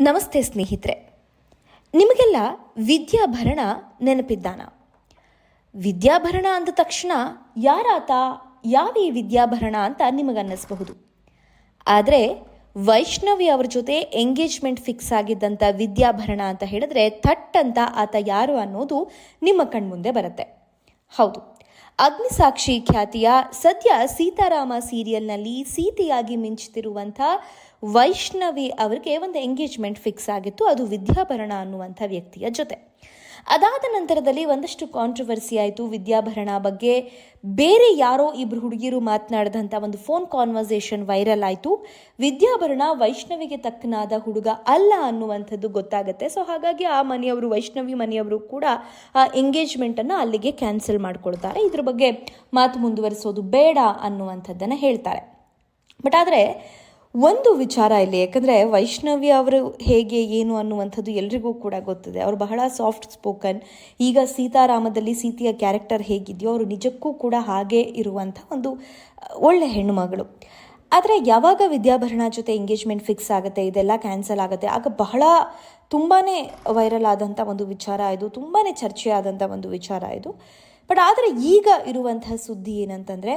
ನಮಸ್ತೆ ಸ್ನೇಹಿತರೆ. ನಿಮಗೆಲ್ಲ ವಿದ್ಯಾಭರಣ ನೆನಪಿದ್ದಾನ? ವಿದ್ಯಾಭರಣ ಅಂದ ತಕ್ಷಣ ಯಾರಾತ, ಯಾವ ಈ ವಿದ್ಯಾಭರಣ ಅಂತ ನಿಮಗನ್ನಿಸಬಹುದು. ಆದರೆ ವೈಷ್ಣವಿ ಅವ್ರ ಜೊತೆ ಎಂಗೇಜ್ಮೆಂಟ್ ಫಿಕ್ಸ್ ಆಗಿದ್ದಂಥ ವಿದ್ಯಾಭರಣ ಅಂತ ಹೇಳಿದ್ರೆ ಥಟ್ ಅಂತ ಆತ ಯಾರು ಅನ್ನೋದು ನಿಮ್ಮ ಕಣ್ಮುಂದೆ ಬರುತ್ತೆ. ಹೌದು. ಅಗ್ನಿಸಾಕ್ಷಿ ಖ್ಯಾತಿಯ ಸದ್ಯ ಸೀತಾರಾಮ ಸೀರಿಯಲ್ನಲ್ಲಿ ಸೀತೆಯಾಗಿ ಮಿಂಚುತ್ತಿರುವಂಥ ವೈಷ್ಣವಿ ಅವರಿಗೆ ಒಂದು ಎಂಗೇಜ್ಮೆಂಟ್ ಫಿಕ್ಸ್ ಆಗಿತ್ತು. ಅದು ವಿದ್ಯಾಭರಣ ಅನ್ನುವಂಥ ವ್ಯಕ್ತಿಯ ಜೊತೆ. ಅದಾದ ನಂತರದಲ್ಲಿ ಒಂದಷ್ಟು ಕಾಂಟ್ರವರ್ಸಿ ಆಯಿತು ವಿದ್ಯಾಭರಣ ಬಗ್ಗೆ. ಬೇರೆ ಯಾರೋ ಇಬ್ಬರು ಹುಡುಗಿಯರು ಮಾತನಾಡಿದಂಥ ಒಂದು ಫೋನ್ ಕಾನ್ವರ್ಸೇಷನ್ ವೈರಲ್ ಆಯಿತು. ವಿದ್ಯಾಭರಣ ವೈಷ್ಣವಿಗೆ ತಕ್ಕನಾದ ಹುಡುಗ ಅಲ್ಲ ಅನ್ನುವಂಥದ್ದು ಗೊತ್ತಾಗುತ್ತೆ. ಸೊ ಹಾಗಾಗಿ ಆ ಮನೆಯವರು, ವೈಷ್ಣವಿ ಮನೆಯವರು ಕೂಡ ಆ ಎಂಗೇಜ್ಮೆಂಟನ್ನು ಅಲ್ಲಿಗೆ ಕ್ಯಾನ್ಸಲ್ ಮಾಡ್ಕೊಳ್ತಾರೆ. ಇದ್ರ ಬಗ್ಗೆ ಮಾತು ಮುಂದುವರಿಸೋದು ಬೇಡ ಅನ್ನುವಂಥದ್ದನ್ನು ಹೇಳ್ತಾರೆ. ಬಟ್ ಆದರೆ ಒಂದು ವಿಚಾರ ಇಲ್ಲಿ, ಯಾಕಂದರೆ ವೈಷ್ಣವಿ ಅವರು ಹೇಗೆ, ಏನು ಅನ್ನುವಂಥದ್ದು ಎಲ್ರಿಗೂ ಕೂಡ ಗೊತ್ತಿದೆ. ಅವರು ಬಹಳ ಸಾಫ್ಟ್ ಸ್ಪೋಕನ್ ಈಗ ಸೀತಾರಾಮದಲ್ಲಿ ಸೀತೆಯ ಕ್ಯಾರೆಕ್ಟರ್ ಹೇಗಿದೆಯೋ, ಅವರು ನಿಜಕ್ಕೂ ಕೂಡ ಹಾಗೆ ಇರುವಂಥ ಒಂದು ಒಳ್ಳೆ ಹೆಣ್ಣುಮಗಳು. ಆದರೆ ಯಾವಾಗ ವಿದ್ಯಾಭರಣ ಜೊತೆ ಎಂಗೇಜ್ಮೆಂಟ್ ಫಿಕ್ಸ್ ಆಗುತ್ತೆ, ಇದೆಲ್ಲ ಕ್ಯಾನ್ಸಲ್ ಆಗುತ್ತೆ, ಆಗ ಬಹಳ ತುಂಬಾ ವೈರಲ್ ಆದಂಥ ಒಂದು ವಿಚಾರ ಇದು ತುಂಬಾ ಚರ್ಚೆ ಆದಂಥ ಒಂದು ವಿಚಾರ ಇದು. ಬಟ್ ಆದರೆ ಈಗ ಇರುವಂತಹ ಸುದ್ದಿ ಏನಂತಂದರೆ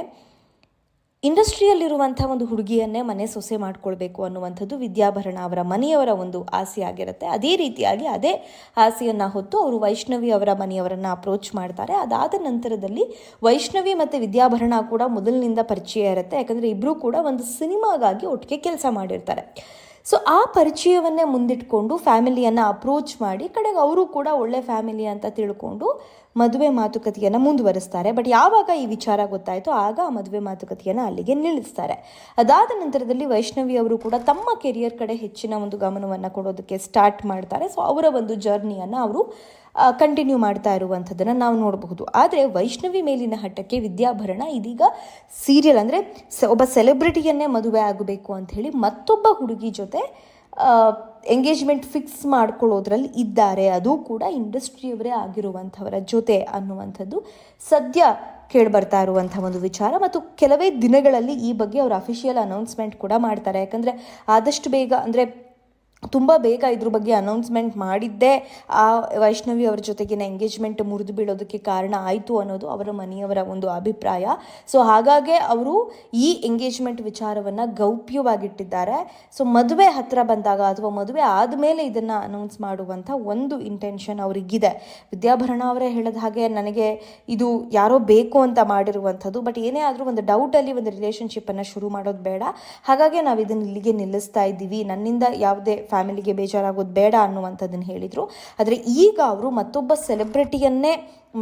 ಇಂಡಸ್ಟ್ರಿಯಲ್ಲಿರುವಂಥ ಒಂದು ಹುಡುಗಿಯನ್ನೇ ಮನೆ ಸೊಸೆ ಮಾಡ್ಕೊಳ್ಬೇಕು ಅನ್ನುವಂಥದ್ದು ವಿದ್ಯಾಭರಣ ಅವರ ಮನೆಯವರ ಒಂದು ಆಸೆ ಆಗಿರುತ್ತೆ. ಅದೇ ರೀತಿಯಾಗಿ ಅದೇ ಆಸೆಯನ್ನು ಹೊತ್ತು ಅವರು ವೈಷ್ಣವಿ ಅವರ ಮನೆಯವರನ್ನು ಅಪ್ರೋಚ್ ಮಾಡ್ತಾರೆ. ಅದಾದ ನಂತರದಲ್ಲಿ ವೈಷ್ಣವಿ ಮತ್ತು ವಿದ್ಯಾಭರಣ ಕೂಡ ಮೊದಲಿನಿಂದ ಪರಿಚಯ ಇರುತ್ತೆ. ಯಾಕಂದರೆ ಇಬ್ಬರೂ ಕೂಡ ಒಂದು ಸಿನಿಮಾಗಾಗಿ ಒಟ್ಟಿಗೆ ಕೆಲಸ ಮಾಡಿರ್ತಾರೆ. ಸೊ, ಆ ಪರಿಚಯವನ್ನೇ ಮುಂದಿಟ್ಕೊಂಡು ಫ್ಯಾಮಿಲಿಯನ್ನು ಅಪ್ರೋಚ್ ಮಾಡಿ, ಕಡೆಗೆ ಅವರು ಕೂಡ ಒಳ್ಳೆ ಫ್ಯಾಮಿಲಿ ಅಂತ ತಿಳ್ಕೊಂಡು ಮದುವೆ ಮಾತುಕತೆಯನ್ನು ಮುಂದುವರಿಸ್ತಾರೆ. ಬಟ್ ಯಾವಾಗ ಈ ವಿಚಾರ ಗೊತ್ತಾಯಿತು ಆಗ ಆ ಮದುವೆ ಮಾತುಕತೆಯನ್ನು ಅಲ್ಲಿಗೆ ನಿಲ್ಲಿಸ್ತಾರೆ. ಅದಾದ ನಂತರದಲ್ಲಿ ವೈಷ್ಣವಿ ಅವರು ಕೂಡ ತಮ್ಮ ಕೆರಿಯರ್ ಕಡೆ ಹೆಚ್ಚಿನ ಒಂದು ಗಮನವನ್ನು ಕೊಡೋದಕ್ಕೆ ಸ್ಟಾರ್ಟ್ ಮಾಡ್ತಾರೆ. ಸೊ ಅವರ ಒಂದು ಜರ್ನಿಯನ್ನು ಅವರು ಕಂಟಿನ್ಯೂ ಮಾಡ್ತಾ ಇರುವಂಥದ್ದನ್ನು ನಾವು ನೋಡಬಹುದು. ಆದರೆ ವೈಷ್ಣವಿ ಮೇಲಿನ ಹಠಕ್ಕೆ ವಿದ್ಯಾಭರಣ ಇದೀಗ ಸೀರಿಯಲ್ ಅಂದರೆ ಒಬ್ಬ ಸೆಲೆಬ್ರಿಟಿಯನ್ನೇ ಮದುವೆ ಆಗಬೇಕು ಅಂತ ಹೇಳಿ ಮತ್ತೊಬ್ಬ ಹುಡುಗಿ ಜೊತೆ ಎಂಗೇಜ್ಮೆಂಟ್ ಫಿಕ್ಸ್ ಮಾಡ್ಕೊಳ್ಳೋದ್ರಲ್ಲಿ ಇದ್ದಾರೆ. ಅದು ಕೂಡ ಇಂಡಸ್ಟ್ರಿಯವರೇ ಆಗಿರುವಂಥವರ ಜೊತೆ ಅನ್ನುವಂಥದ್ದು ಸದ್ಯ ಕೇಳಿಬರ್ತಾ ಇರುವಂಥ ಒಂದು ವಿಚಾರ. ಮತ್ತು ಕೆಲವೇ ದಿನಗಳಲ್ಲಿ ಈ ಬಗ್ಗೆ ಅವರು ಅಫಿಷಿಯಲ್ ಅನೌನ್ಸ್ಮೆಂಟ್ ಕೂಡ ಮಾಡ್ತಾರೆ. ಯಾಕಂದರೆ ಆದಷ್ಟು ಬೇಗ, ಅಂದರೆ ತುಂಬ ಬೇಗ ಇದ್ರ ಬಗ್ಗೆ ಅನೌನ್ಸ್ಮೆಂಟ್ ಮಾಡಿದ್ದೇ. ಆ ವೈಷ್ಣವಿ ಅವರ ಜೊತೆಗಿನ ಎಂಗೇಜ್ಮೆಂಟ್ ಮುರಿದು ಬೀಳೋದಕ್ಕೆ ಕಾರಣ ಆಯಿತು ಅನ್ನೋದು ಅವರ ಮನೆಯವರ ಒಂದು ಅಭಿಪ್ರಾಯ. ಸೊ ಹಾಗಾಗಿ ಅವರು ಈ ಎಂಗೇಜ್ಮೆಂಟ್ ವಿಚಾರವನ್ನು ಗೌಪ್ಯವಾಗಿಟ್ಟಿದ್ದಾರೆ. ಸೊ ಮದುವೆ ಹತ್ತಿರ ಬಂದಾಗ ಅಥವಾ ಮದುವೆ ಆದಮೇಲೆ ಇದನ್ನು ಅನೌನ್ಸ್ ಮಾಡುವಂಥ ಒಂದು ಇಂಟೆನ್ಷನ್ ಅವರಿಗಿದೆ. ವಿದ್ಯಾಭರಣ ಅವರೇ ಹೇಳಿದ ಹಾಗೆ ನನಗೆ ಇದು ಯಾರೋ ಬೇಕು ಅಂತ ಮಾಡಿರುವಂಥದ್ದು ಬಟ್ ಏನೇ ಆದರೂ ಒಂದು ಡೌಟಲ್ಲಿ ಒಂದು ರಿಲೇಷನ್ಶಿಪ್ಪನ್ನು ಶುರು ಮಾಡೋದು ಬೇಡ. ಹಾಗಾಗಿ ನಾವು ಇದನ್ನು ಇಲ್ಲಿಗೆ ನಿಲ್ಲಿಸ್ತಾ ಇದ್ದೀವಿ. ನನ್ನಿಂದ ಯಾವುದೇ ಫ್ಯಾಮಿಲಿಗೆ ಬೇಜಾರಾಗೋದು ಬೇಡ ಅನ್ನುವಂಥದ್ದನ್ನು ಹೇಳಿದರು. ಆದರೆ ಈಗ ಅವರು ಮತ್ತೊಬ್ಬ ಸೆಲೆಬ್ರಿಟಿಯನ್ನೇ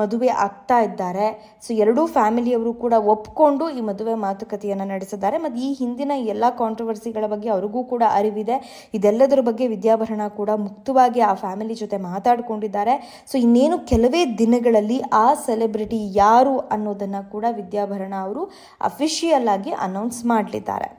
ಮದುವೆ ಆಗ್ತಾ ಇದ್ದಾರೆ. ಸೊ ಎರಡೂ ಫ್ಯಾಮಿಲಿಯವರು ಕೂಡ ಒಪ್ಕೊಂಡು ಈ ಮದುವೆ ಮಾತುಕತೆಯನ್ನು ನಡೆಸಿದ್ದಾರೆ. ಮತ್ತು ಈ ಹಿಂದಿನ ಎಲ್ಲ ಕಾಂಟ್ರವರ್ಸಿಗಳ ಬಗ್ಗೆ ಅವ್ರಿಗೂ ಕೂಡ ಅರಿವಿದೆ. ಇದೆಲ್ಲದರ ಬಗ್ಗೆ ವಿದ್ಯಾಭರಣ ಕೂಡ ಮುಕ್ತವಾಗಿ ಆ ಫ್ಯಾಮಿಲಿ ಜೊತೆ ಮಾತಾಡಿಕೊಂಡಿದ್ದಾರೆ. ಸೊ ಇನ್ನೇನು ಕೆಲವೇ ದಿನಗಳಲ್ಲಿ ಆ ಸೆಲೆಬ್ರಿಟಿ ಯಾರು ಅನ್ನೋದನ್ನು ಕೂಡ ವಿದ್ಯಾಭರಣ ಅವರು ಅಫಿಷಿಯಲ್ ಆಗಿ ಅನೌನ್ಸ್ ಮಾಡಲಿದ್ದಾರೆ.